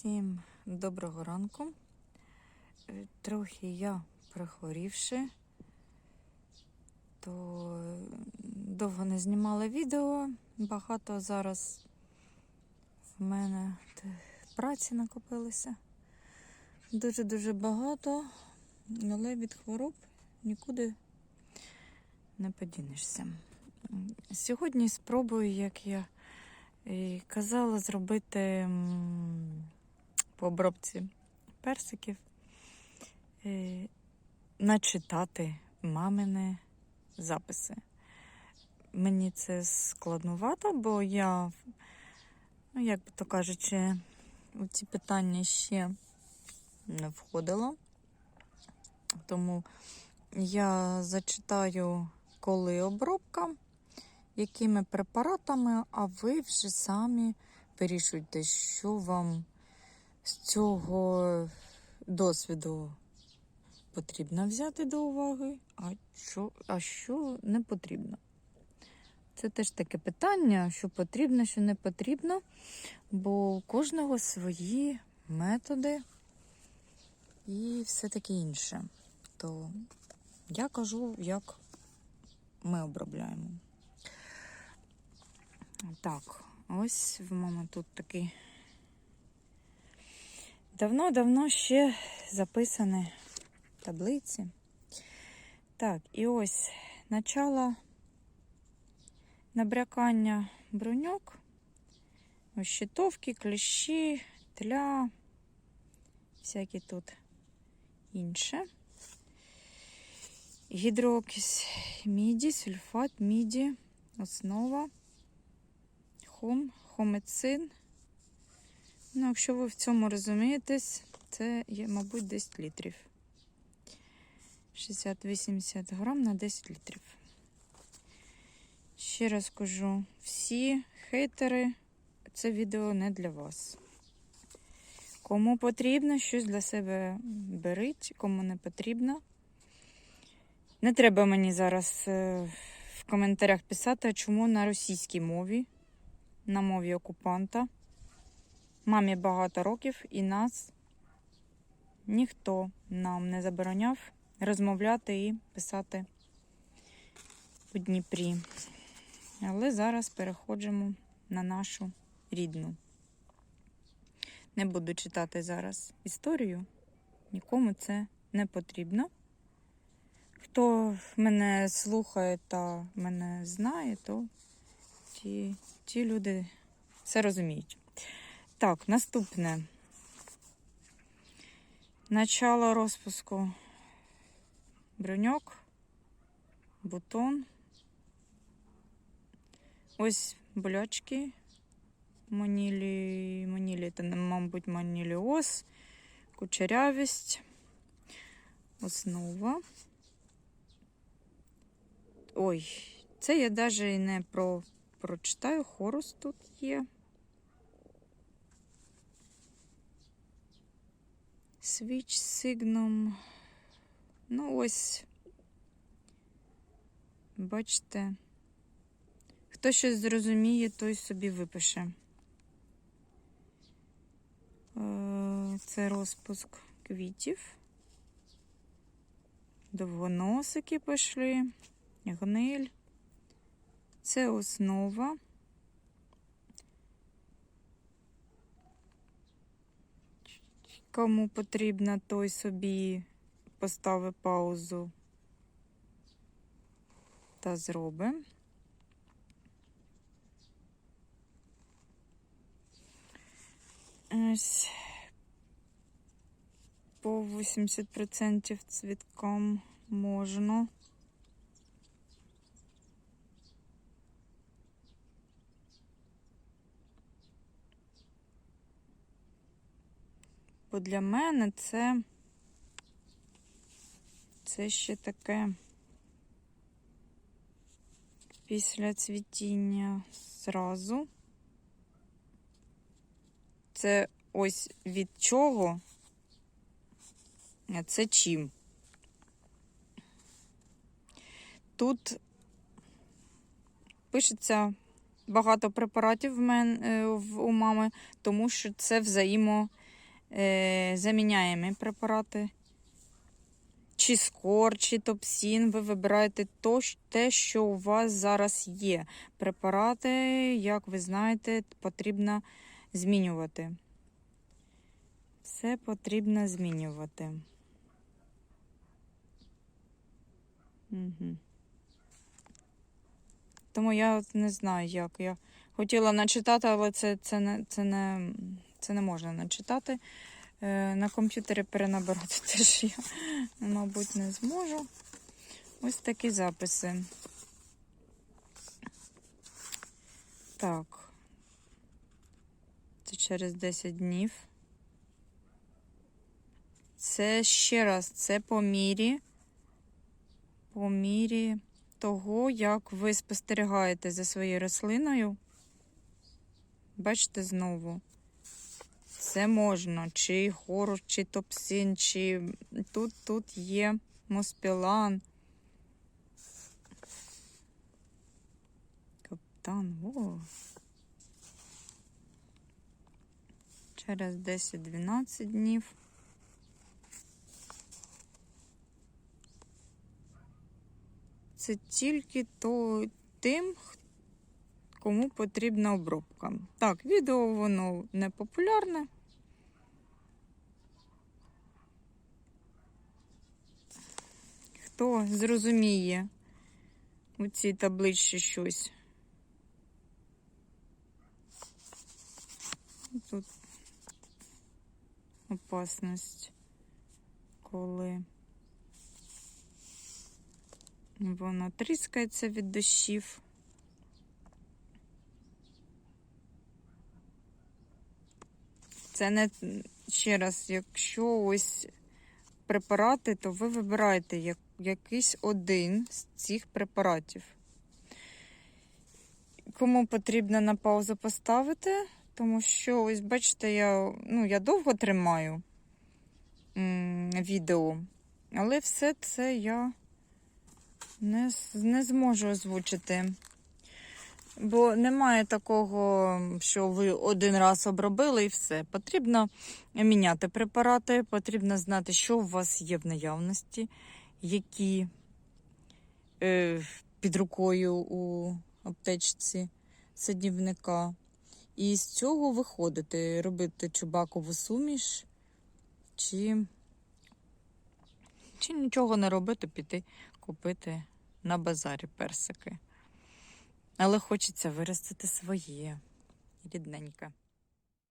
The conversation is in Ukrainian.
Всім доброго ранку. Е, Трохи я прихворівши, то довго не знімала відео. Багато зараз в мене праці накопилося. Дуже-дуже багато, але від хвороб нікуди не подінешся. Сьогодні спробую, як я і казала, зробити по обробці персиків, е, начитати мамини записи. Мені це складнувато, бо я, ну, як би то кажучи, у ці питання ще не входила. Тому я зачитаю, коли обробка, якими препаратами, а ви вже самі вирішуйте, що вам з цього досвіду потрібно взяти до уваги, а що, а що не потрібно. Це теж таке питання, що потрібно, що не потрібно, бо у кожного свої методи і все таке інше. То я кажу, як ми обробляємо. Так, ось в мене тут такий давно-давно ще записані таблиці. Так, і ось начало набрякання бруньок, ось щитовки, кліщі, тля, всякі тут інше. Гідроокись міді, сульфат, міді, основа хом, хомецин. Ну, якщо ви в цьому розумієтесь, це є, мабуть, 10 літрів. 60-80 грам на 10 літрів. Ще раз кажу, всі хейтери, це відео не для вас. Кому потрібно, щось для себе беріть, кому не потрібно. Не треба мені зараз е, в коментарях писати, чому на російській мові на мові окупанта. Мамі багато років і нас ніхто нам не забороняв розмовляти і писати у Дніпрі. Але зараз переходимо на нашу рідну. Не буду читати зараз історію, нікому це не потрібно. Хто мене слухає та мене знає, то ті, ті люди все розуміють. Так, наступне. Начало розпуску бруньок, бутон. Ось болячки. Манілі, манілі, це, мабуть, маніліоз, кучерявість, основа. Ой, це я навіть не про прочитаю. Хорус тут є. Свіч сигном. Ну, ось. Бачите. Хто щось зрозуміє, той собі випише. Е, Це розпуск квітів. Довгоносики пішли. Гниль. Це основа. Кому потрібно, той собі поставив паузу та зробить. Ось по 80% цвітком можна. Бо для мене це, це ще таке після цвітіння зразу. Це ось від чого, а це чим. Тут пишеться багато препаратів в мен, е, в, у мами, тому що це взаємо заміняємо препарати. Чи скор, чи топсін, ви вибираєте то, те, що у вас зараз є. Препарати, як ви знаєте, потрібно змінювати. Все потрібно змінювати. Угу. Тому я не знаю, як. Я хотіла начитати, але це, це, не, це, не, це не можна начитати. Е, на комп'ютері перенабирати теж я, мабуть, не зможу. Ось такі записи. Так. Це через 10 днів. Це ще раз, це по мірі. По мірі того, як ви спостерігаєте за своєю рослиною. Бачите знову. Це можна, чи хорош, чи топсин, чи тут, тут є моспілан. Каптан, о. Через 10-12 днів. Це тільки то, тим, кому потрібна обробка. Так, відео воно не популярне. Хто зрозуміє у цій табличці щось? Тут опасність, коли воно тріскається від дощів. Це не ще раз, якщо ось препарати, то ви вибираєте як, якийсь один з цих препаратів. Кому потрібно на паузу поставити, тому що, ось бачите, я, ну, я довго тримаю м, відео, але все це я не, не зможу озвучити. Бо немає такого, що ви один раз обробили і все. Потрібно міняти препарати, потрібно знати, що у вас є в наявності, які е, під рукою у аптечці садівника. І з цього виходити, робити чубакову суміш, чи, чи нічого не робити, піти купити на базарі персики. Але хочеться виростити своє рідненьке.